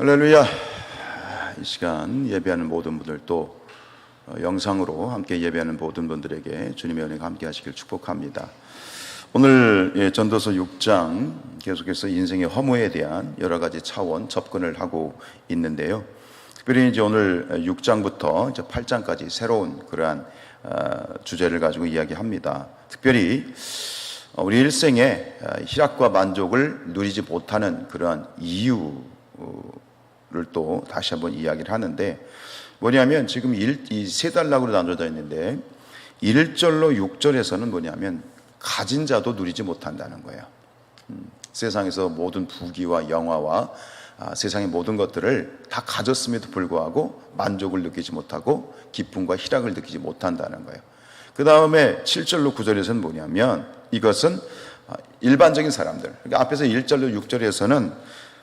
할렐루야. 이 시간 예배하는 모든 분들 또 어, 영상으로 함께 예배하는 모든 분들에게 주님의 은혜가 함께 하시길 축복합니다. 오늘 예, 전도서 6장 계속해서 인생의 허무에 대한 여러 가지 차원 접근을 하고 있는데요. 특별히 이제 오늘 6장부터 이제 8장까지 새로운 그러한 어, 주제를 가지고 이야기합니다. 특별히 어, 우리 일생에 희락과 만족을 누리지 못하는 그러한 이유 또 다시 한번 이야기를 하는데 뭐냐면 지금 이 세 단락으로 나눠져 있는데 1절로 6절에서는 뭐냐면 가진 자도 누리지 못한다는 거예요. 음, 세상에서 모든 부귀와 영화와 아, 세상의 모든 것들을 다 가졌음에도 불구하고 만족을 느끼지 못하고 기쁨과 희락을 느끼지 못한다는 거예요. 그 다음에 7절로 9절에서는 뭐냐면 이것은 아, 일반적인 사람들. 그러니까 앞에서 1절로 6절에서는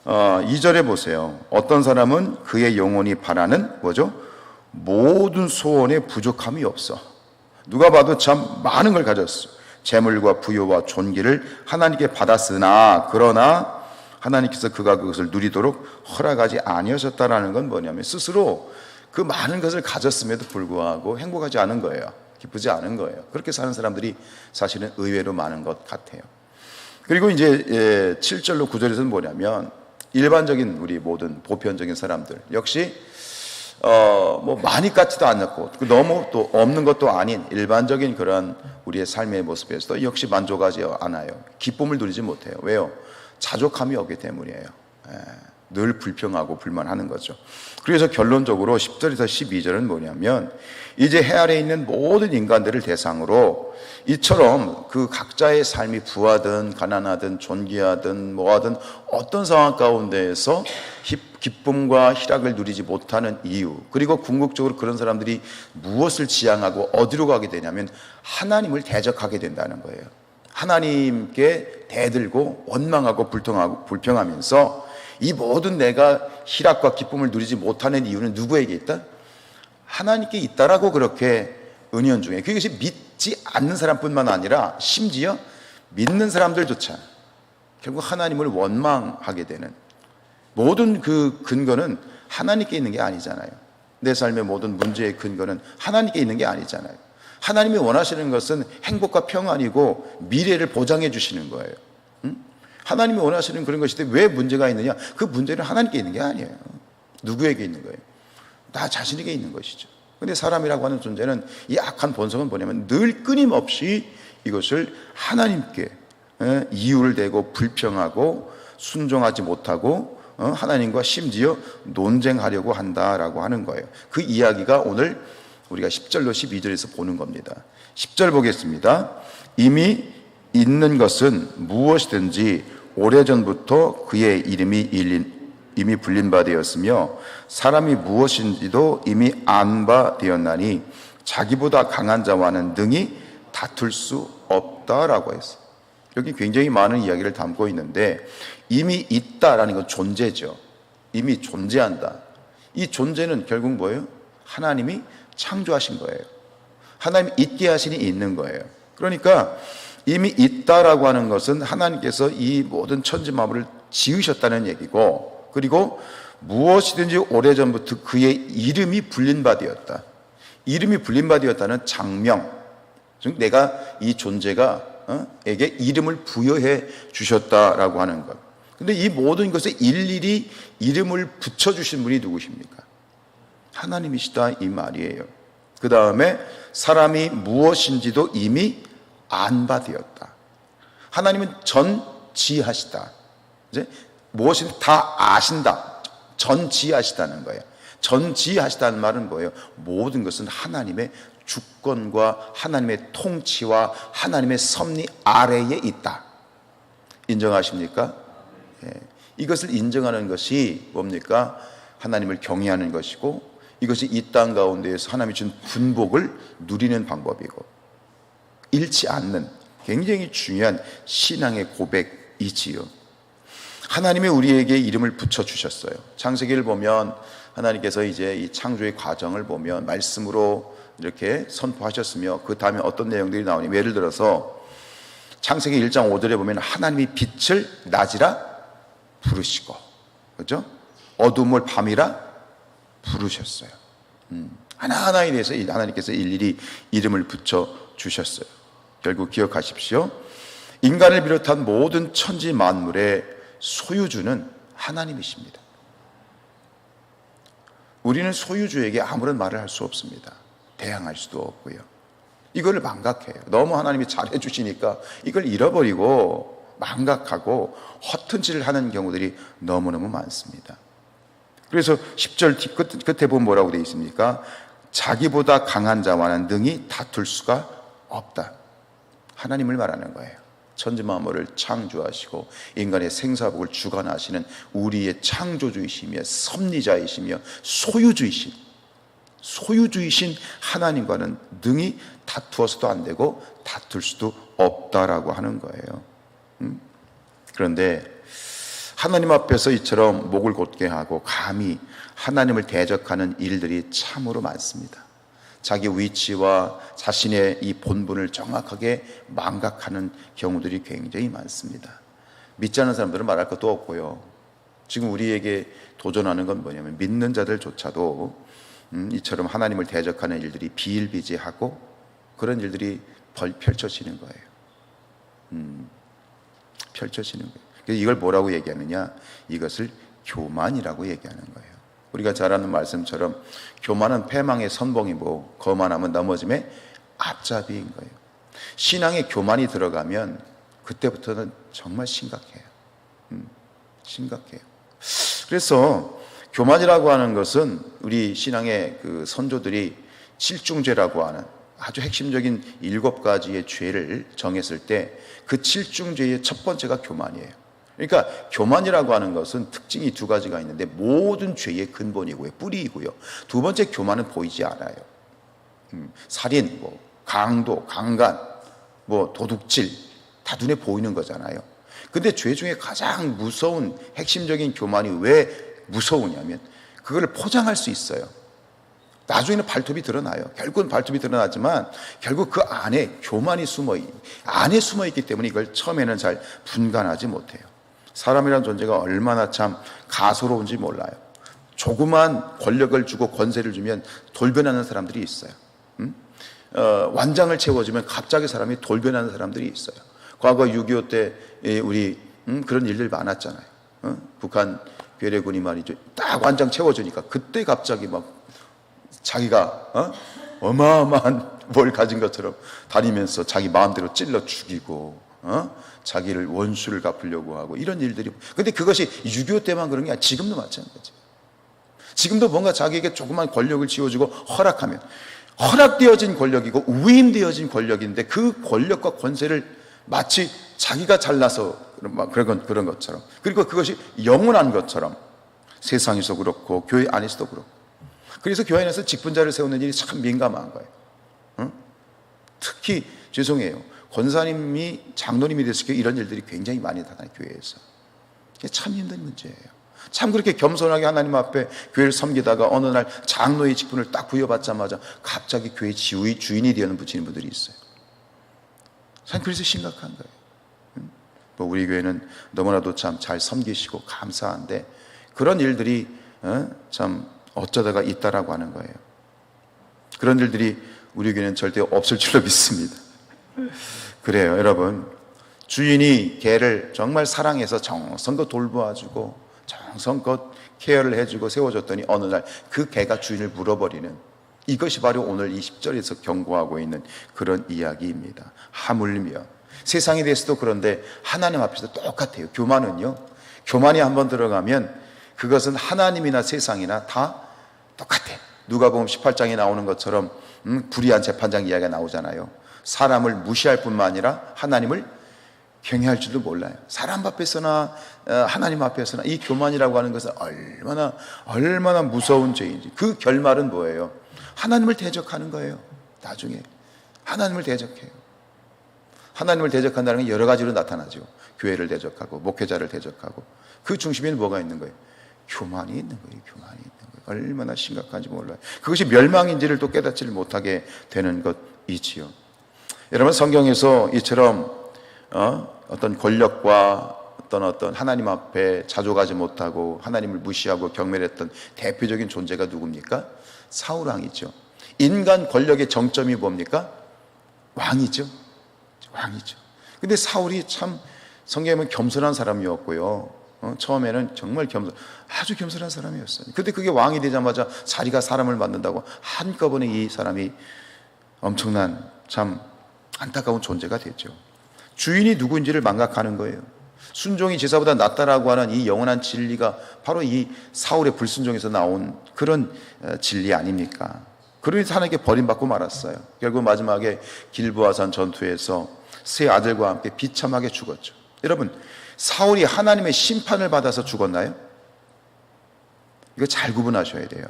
어, 2절에 보세요. 어떤 사람은 그의 영혼이 바라는 뭐죠? 모든 소원에 부족함이 없어. 누가 봐도 참 많은 걸 가졌어. 재물과 부여와 존귀를 하나님께 받았으나 그러나 하나님께서 그가 그것을 누리도록 허락하지 아니하셨다라는 건 뭐냐면 스스로 그 많은 것을 가졌음에도 불구하고 행복하지 않은 거예요. 기쁘지 않은 거예요. 그렇게 사는 사람들이 사실은 의외로 많은 것 같아요. 그리고 이제 7절로 예, 9절에서는 뭐냐면 일반적인 우리 모든 보편적인 사람들 역시 어, 뭐 많이 같지도 않았고 너무 또 없는 것도 아닌 일반적인 그런 우리의 삶의 모습에서도 역시 만족하지 않아요. 기쁨을 누리지 못해요. 왜요? 자족함이 없기 때문이에요. 예, 늘 불평하고 불만하는 거죠. 그래서 결론적으로 10절에서 12절은 뭐냐면 이제 해 아래 있는 모든 인간들을 대상으로 이처럼 그 각자의 삶이 부하든 가난하든 존귀하든 뭐하든 어떤 상황 가운데에서 기쁨과 희락을 누리지 못하는 이유 그리고 궁극적으로 그런 사람들이 무엇을 지향하고 어디로 가게 되냐면 하나님을 대적하게 된다는 거예요. 하나님께 대들고 원망하고 불통하고 불평하면서 이 모든 내가 희락과 기쁨을 누리지 못하는 이유는 누구에게 있다? 하나님께 있다라고 그렇게 은연 중에 그것이 믿지 않는 사람뿐만 아니라 심지어 믿는 사람들조차 결국 하나님을 원망하게 되는 모든 그 근거는 하나님께 있는 게 아니잖아요. 내 삶의 모든 문제의 근거는 하나님께 있는 게 아니잖아요. 하나님이 원하시는 것은 행복과 평안이고 미래를 보장해 주시는 거예요. 응? 하나님이 원하시는 그런 것인데 왜 문제가 있느냐? 그 문제는 하나님께 있는 게 아니에요. 누구에게 있는 거예요? 나 자신에게 있는 것이죠. 근데 사람이라고 하는 존재는 이 악한 본성은 뭐냐면 늘 끊임없이 이것을 하나님께 이유를 대고 불평하고 순종하지 못하고 어, 하나님과 심지어 논쟁하려고 한다라고 하는 거예요. 그 이야기가 오늘 우리가 10절로 12절에서 보는 겁니다. 10절 보겠습니다. 이미 있는 것은 무엇이든지 오래전부터 그의 이름이 이미 불린 바 되었으며 사람이 무엇인지도 이미 안 바 되었나니 자기보다 강한 자와는 능히 다툴 수 없다라고 했어요. 여기 굉장히 많은 이야기를 담고 있는데 이미 있다라는 건 존재죠. 이미 존재한다. 이 존재는 결국 뭐예요? 하나님이 창조하신 거예요. 하나님이 있게 하시니 있는 거예요. 그러니까 이미 있다라고 하는 것은 하나님께서 이 모든 천지 만물을 지으셨다는 얘기고 그리고 무엇이든지 오래전부터 그의 이름이 불린 바 되었다. 이름이 불린 바 되었다는 장명. 즉 내가 이 존재가 어? 에게 이름을 부여해 주셨다라고 하는 것. 근데 이 모든 것에 일일이 이름을 붙여 주신 분이 누구십니까? 하나님이시다 이 말이에요. 그 다음에 사람이 무엇인지도 이미 안바되었다. 하나님은 전지하시다. 이제 무엇인지 다 아신다. 전지하시다는 거예요. 전지하시다는 말은 뭐예요? 모든 것은 하나님의 주권과 하나님의 통치와 하나님의 섭리 아래에 있다. 인정하십니까? 예. 이것을 인정하는 것이 뭡니까? 하나님을 경외하는 것이고 이것이 이 땅 가운데에서 하나님이 준 분복을 누리는 방법이고 잃지 않는 굉장히 중요한 신앙의 고백이지요. 하나님이 우리에게 이름을 붙여 주셨어요. 창세기를 보면 하나님께서 이제 이 창조의 과정을 보면 말씀으로 이렇게 선포하셨으며 그 다음에 어떤 내용들이 나오니 예를 들어서 창세기 1장 5절에 보면 하나님이 빛을 낮이라 부르시고 그죠? 어둠을 밤이라 부르셨어요. 음, 하나하나에 대해서 하나님께서 일일이 이름을 붙여 주셨어요. 결국 기억하십시오. 인간을 비롯한 모든 천지 만물의 소유주는 하나님이십니다. 우리는 소유주에게 아무런 말을 할 수 없습니다. 대항할 수도 없고요. 이걸 망각해요. 너무 하나님이 잘해 주시니까 이걸 잃어버리고 망각하고 허튼 짓을 하는 경우들이 너무너무 많습니다. 그래서 10절 끝, 끝에 보면 뭐라고 되어 있습니까? 자기보다 강한 자와는 능히 다툴 수가 없다. 하나님을 말하는 거예요. 천지 만물을 창조하시고 인간의 생사복을 주관하시는 우리의 창조주이시며 섭리자이시며 소유주이신 소유주이신 하나님과는 능히 다투어서도 안 되고 다툴 수도 없다라고 하는 거예요. 음? 그런데 하나님 앞에서 이처럼 목을 곧게 하고 감히 하나님을 대적하는 일들이 참으로 많습니다. 자기 위치와 자신의 이 본분을 정확하게 망각하는 경우들이 굉장히 많습니다. 믿지 않는 사람들은 말할 것도 없고요. 지금 우리에게 도전하는 건 뭐냐면 믿는 자들조차도 음, 이처럼 하나님을 대적하는 일들이 비일비재하고 그런 일들이 펼쳐지는 거예요. 음, 펼쳐지는 거예요. 이걸 뭐라고 얘기하느냐? 이것을 교만이라고 얘기하는 거예요. 우리가 잘 아는 말씀처럼 교만은 패망의 선봉이고 거만함은 넘어짐의 앞잡이인 거예요. 신앙에 교만이 들어가면 그때부터는 정말 심각해요. 음, 심각해요. 그래서 교만이라고 하는 것은 우리 신앙의 그 선조들이 칠중죄라고 하는 아주 핵심적인 일곱 가지의 죄를 정했을 때 그 칠중죄의 첫 번째가 교만이에요. 그러니까 교만이라고 하는 것은 특징이 두 가지가 있는데 모든 죄의 근본이고요, 뿌리이고요. 두 번째 교만은 보이지 않아요. 음, 살인, 뭐 강도, 강간, 뭐 도둑질 다 눈에 보이는 거잖아요. 근데 죄 중에 가장 무서운 핵심적인 교만이 왜 무서우냐면 그거를 포장할 수 있어요. 나중에는 발톱이 드러나요. 결국은 발톱이 드러나지만 결국 그 안에 교만이 숨어 있, 안에 숨어 있기 때문에 이걸 처음에는 잘 분간하지 못해요. 사람이란 존재가 얼마나 참 가소로운지 몰라요. 조그만 권력을 주고 권세를 주면 돌변하는 사람들이 있어요. 음? 어, 완장을 채워주면 갑자기 사람이 돌변하는 사람들이 있어요. 과거 6.25 때 우리 음, 그런 일들 많았잖아요. 어? 북한 괴뢰군이 말이죠. 딱 완장 채워주니까 그때 갑자기 막 자기가 어? 어마어마한 뭘 가진 것처럼 다니면서 자기 마음대로 찔러 죽이고 어? 자기를 원수를 갚으려고 하고 이런 일들이 근데 그것이 6.25 때만 그런 게 아니라 지금도 마찬가지 지금도 뭔가 자기에게 조그만 권력을 지어주고 허락하면 허락되어진 권력이고 위임되어진 권력인데 그 권력과 권세를 마치 자기가 잘나서 그런 그런 것처럼 그리고 그것이 영원한 것처럼 세상에서 그렇고 교회 안에서도 그렇고 그래서 교회 안에서 직분자를 세우는 일이 참 민감한 거예요. 응? 특히 죄송해요. 권사님이 장로님이 됐을 때 이런 일들이 굉장히 많이 나타나요 교회에서. 참 힘든 문제예요. 참 그렇게 겸손하게 하나님 앞에 교회를 섬기다가 어느 날 장로의 직분을 딱 부여받자마자 갑자기 교회 지휘 주인이 되는 붙이는 분들이 있어요. 참 그래서 심각한 거예요. 뭐 우리 교회는 너무나도 참 잘 섬기시고 감사한데 그런 일들이 어? 참 어쩌다가 있다라고 하는 거예요. 그런 일들이 우리 교회는 절대 없을 줄로 믿습니다. 그래요, 여러분. 주인이 개를 정말 사랑해서 정성껏 돌보아주고 정성껏 케어를 해주고 세워줬더니 어느 날 그 개가 주인을 물어버리는 이것이 바로 오늘 이 10절에서 경고하고 있는 그런 이야기입니다. 하물며 세상에 대해서도 그런데 하나님 앞에서 똑같아요. 교만은요. 교만이 한번 들어가면 그것은 하나님이나 세상이나 다 똑같아. 누가 보면 18장에 나오는 것처럼 음, 불의한 재판장 이야기가 나오잖아요. 사람을 무시할 뿐만 아니라 하나님을 경외할 줄도 몰라요. 사람 앞에서나 어, 하나님 앞에서나 이 교만이라고 하는 것은 얼마나 얼마나 무서운 죄인지. 그 결말은 뭐예요? 하나님을 대적하는 거예요. 나중에 하나님을 대적해요. 하나님을 대적한다는 게 여러 가지로 나타나죠. 교회를 대적하고 목회자를 대적하고 그 중심에는 뭐가 있는 거예요? 교만이 있는 거예요. 교만이 있는 거예요. 얼마나 심각한지 몰라요. 그것이 멸망인지를 또 깨닫지를 못하게 되는 것이지요. 여러분 성경에서 이처럼 어? 어떤 권력과 어떤 어떤 하나님 앞에 자족하지 못하고 하나님을 무시하고 경멸했던 대표적인 존재가 누굽니까? 사울 왕이죠. 인간 권력의 정점이 뭡니까? 왕이죠. 왕이죠. 근데 사울이 참 성경에 보면 겸손한 사람이었고요. 어, 처음에는 정말 겸손, 아주 겸손한 사람이었어요. 근데 그게 왕이 되자마자 자리가 사람을 만든다고 한꺼번에 이 사람이 엄청난 참 안타까운 존재가 됐죠. 주인이 누구인지를 망각하는 거예요. 순종이 제사보다 낫다라고 하는 이 영원한 진리가 바로 이 사울의 불순종에서 나온 그런 어, 진리 아닙니까? 그러니 하나님께 버림받고 말았어요. 결국 마지막에 길보아산 전투에서 세 아들과 함께 비참하게 죽었죠. 여러분, 사울이 하나님의 심판을 받아서 죽었나요? 이거 잘 구분하셔야 돼요.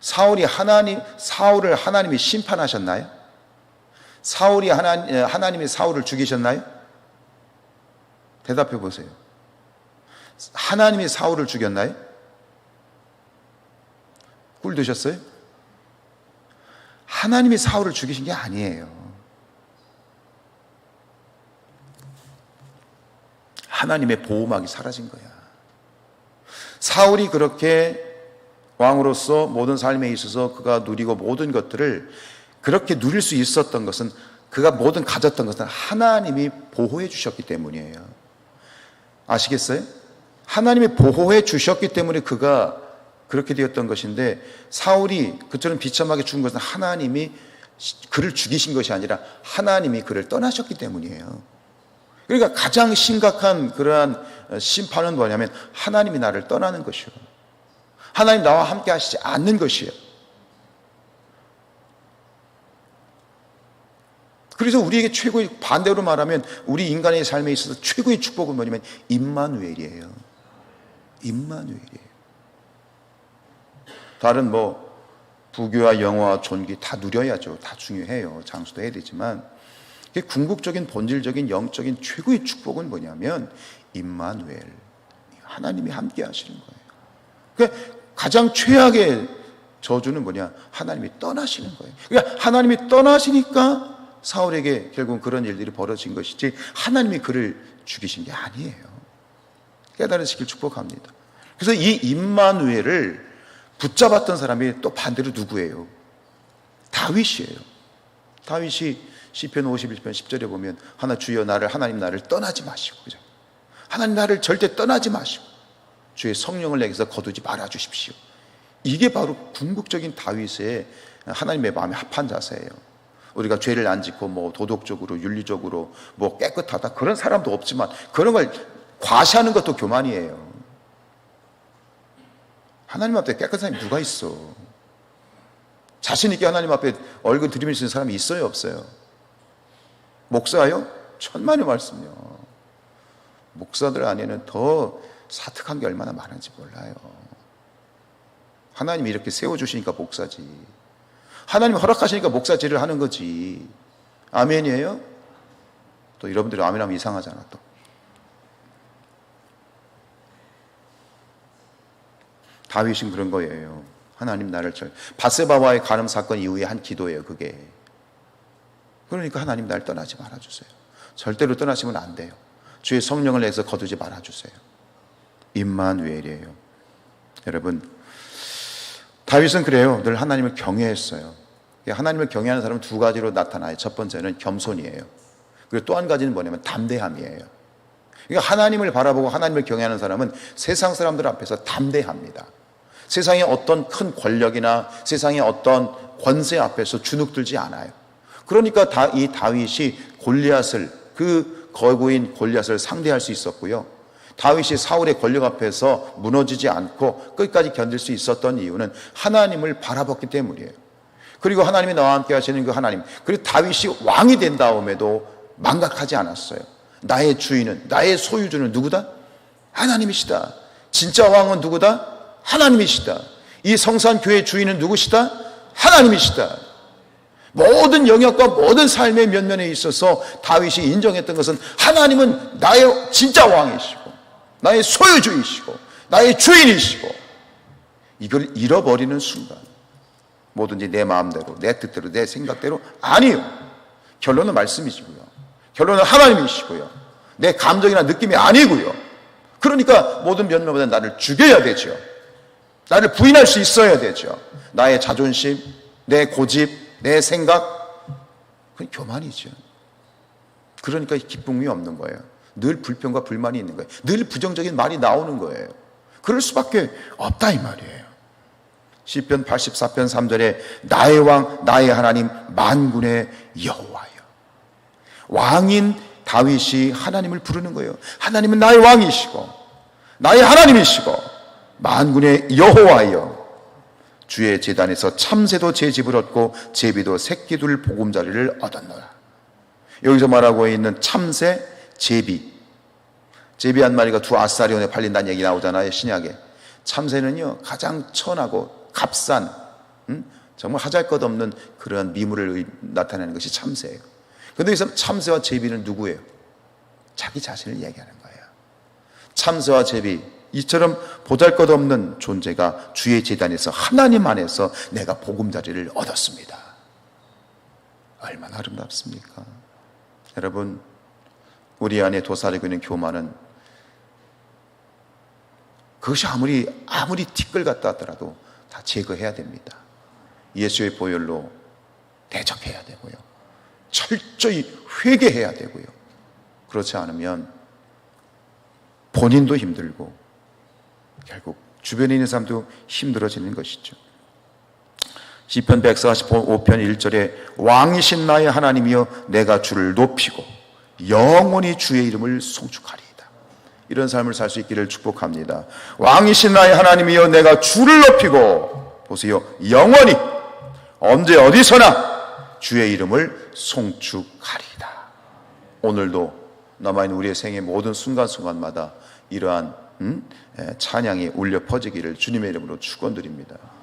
사울이 하나님, 사울을 하나님이 심판하셨나요? 사울이 하나님, 하나님이 사울을 죽이셨나요? 대답해 보세요. 하나님이 사울을 죽였나요? 꿀 드셨어요? 하나님이 사울을 죽이신 게 아니에요. 하나님의 보호막이 사라진 거야. 사울이 그렇게 왕으로서 모든 삶에 있어서 그가 누리고 모든 것들을 그렇게 누릴 수 있었던 것은 그가 모든 가졌던 것은 하나님이 보호해 주셨기 때문이에요. 아시겠어요? 하나님이 보호해 주셨기 때문에 그가 그렇게 되었던 것인데 사울이 그처럼 비참하게 죽은 것은 하나님이 그를 죽이신 것이 아니라 하나님이 그를 떠나셨기 때문이에요. 그러니까 가장 심각한 그러한 심판은 뭐냐면 하나님이 나를 떠나는 것이요. 하나님 나와 함께 하시지 않는 것이에요. 그래서 우리에게 최고의 반대로 말하면 우리 인간의 삶에 있어서 최고의 축복은 뭐냐면 임마누엘이에요. 임마누엘이에요. 다른 뭐 부교와 영어와 존귀 다 누려야죠. 다 중요해요. 장수도 해야 되지만 궁극적인 본질적인 영적인 최고의 축복은 뭐냐면 임마누엘 하나님이 함께 하시는 거예요. 그러니까 가장 최악의 저주는 뭐냐? 하나님이 떠나시는 거예요. 그러니까 하나님이 떠나시니까 사울에게 결국 그런 일들이 벌어진 것이지 하나님이 그를 죽이신 게 아니에요. 깨달으시길 축복합니다. 그래서 이 임마누엘을 붙잡았던 사람이 또 반대로 누구예요? 다윗이에요. 다윗이 시편 51편 10절에 보면 하나 주여 나를 하나님 나를 떠나지 마시고 그죠? 하나님 나를 절대 떠나지 마시고 주의 성령을 내게서 거두지 말아 주십시오. 이게 바로 궁극적인 다윗의 하나님의 마음에 합한 자세예요. 우리가 죄를 안 짓고 뭐 도덕적으로 윤리적으로 뭐 깨끗하다 그런 사람도 없지만 그런 걸 과시하는 것도 교만이에요. 하나님 앞에 깨끗한 사람이 누가 있어? 자신 있게 하나님 앞에 얼굴 있는 사람이 있어요, 없어요? 목사요? 천만의 말씀요. 목사들 안에는 더 사특한 게 얼마나 많은지 몰라요. 하나님이 이렇게 세워주시니까 목사지. 하나님 허락하시니까 목사질을 하는 거지. 아멘이에요? 또 여러분들이 아멘하면 이상하잖아, 또. 다윗은 그런 거예요. 하나님 나를 절. 바세바와의 간음 사건 이후에 한 기도예요, 그게. 그러니까 하나님 날 떠나지 말아주세요. 절대로 떠나시면 안 돼요. 주의 성령을 내서 거두지 말아주세요. 임마누엘이에요. 여러분, 다윗은 그래요. 늘 하나님을 경외했어요. 하나님을 경외하는 사람은 두 가지로 나타나요. 첫 번째는 겸손이에요. 그리고 또 한 가지는 뭐냐면 담대함이에요. 그러니까 하나님을 바라보고 하나님을 경외하는 사람은 세상 사람들 앞에서 담대합니다. 세상의 어떤 큰 권력이나 세상의 어떤 권세 앞에서 주눅들지 않아요. 그러니까 다, 이 다윗이 골리앗을 그 거구인 골리앗을 상대할 수 있었고요. 다윗이 사울의 권력 앞에서 무너지지 않고 끝까지 견딜 수 있었던 이유는 하나님을 바라봤기 때문이에요. 그리고 하나님이 나와 함께 하시는 그 하나님. 그리고 다윗이 왕이 된 다음에도 망각하지 않았어요. 나의 주인은, 나의 소유주는 누구다? 하나님이시다. 진짜 왕은 누구다? 하나님이시다. 이 성산교회 주인은 누구시다? 하나님이시다. 모든 영역과 모든 삶의 면면에 있어서 다윗이 인정했던 것은 하나님은 나의 진짜 왕이시고 나의 소유주이시고 나의 주인이시고 이걸 잃어버리는 순간 뭐든지 내 마음대로 내 뜻대로 내 생각대로 아니요 결론은 말씀이시고요 결론은 하나님이시고요 내 감정이나 느낌이 아니고요. 그러니까 모든 변명보다 나를 죽여야 되죠. 나를 부인할 수 있어야 되죠. 나의 자존심, 내 고집, 내 생각, 그건 교만이죠. 그러니까 기쁨이 없는 거예요. 늘 불평과 불만이 있는 거예요. 늘 부정적인 말이 나오는 거예요. 그럴 수밖에 없다 이 말이에요. 시편 84편 3절에 나의 왕 나의 하나님 만군의 여호와여. 왕인 다윗이 하나님을 부르는 거예요. 하나님은 나의 왕이시고 나의 하나님이시고 만군의 여호와여. 주의 재단에서 참새도 제 집을 얻고 제비도 새끼둘 보금자리를 얻었노라. 여기서 말하고 있는 참새, 제비. 제비 한 마리가 두 아사리온에 팔린다는 얘기 나오잖아요, 신약에. 참새는요, 가장 천하고 값싼, 음? 정말 하잘 것 없는 그런 미물을 의- 나타내는 것이 참새예요. 근데 여기서 참새와 제비는 누구예요? 자기 자신을 얘기하는 거예요. 참새와 제비, 이처럼 보잘 것 없는 존재가 주의 재단에서 하나님 안에서 내가 보금자리를 얻었습니다. 얼마나 아름답습니까? 여러분, 우리 안에 도사리고 있는 교만은 그것이 아무리 아무리 티끌 같다 하더라도 다 제거해야 됩니다. 예수의 보혈로 대적해야 되고요. 철저히 회개해야 되고요. 그렇지 않으면 본인도 힘들고 결국 주변에 있는 사람도 힘들어지는 것이죠. 시편 145편 1절에 왕이신 나의 하나님이여 내가 주를 높이고 영원히 주의 이름을 송축하리이다. 이런 삶을 살 수 있기를 축복합니다. 왕이신 나의 하나님이여 내가 주를 높이고 보세요. 영원히 언제 어디서나 주의 이름을 송축하리이다. 오늘도 남아있는 우리의 생의 모든 순간순간마다 이러한 음? 에, 찬양이 울려 퍼지기를 주님의 이름으로 축원드립니다.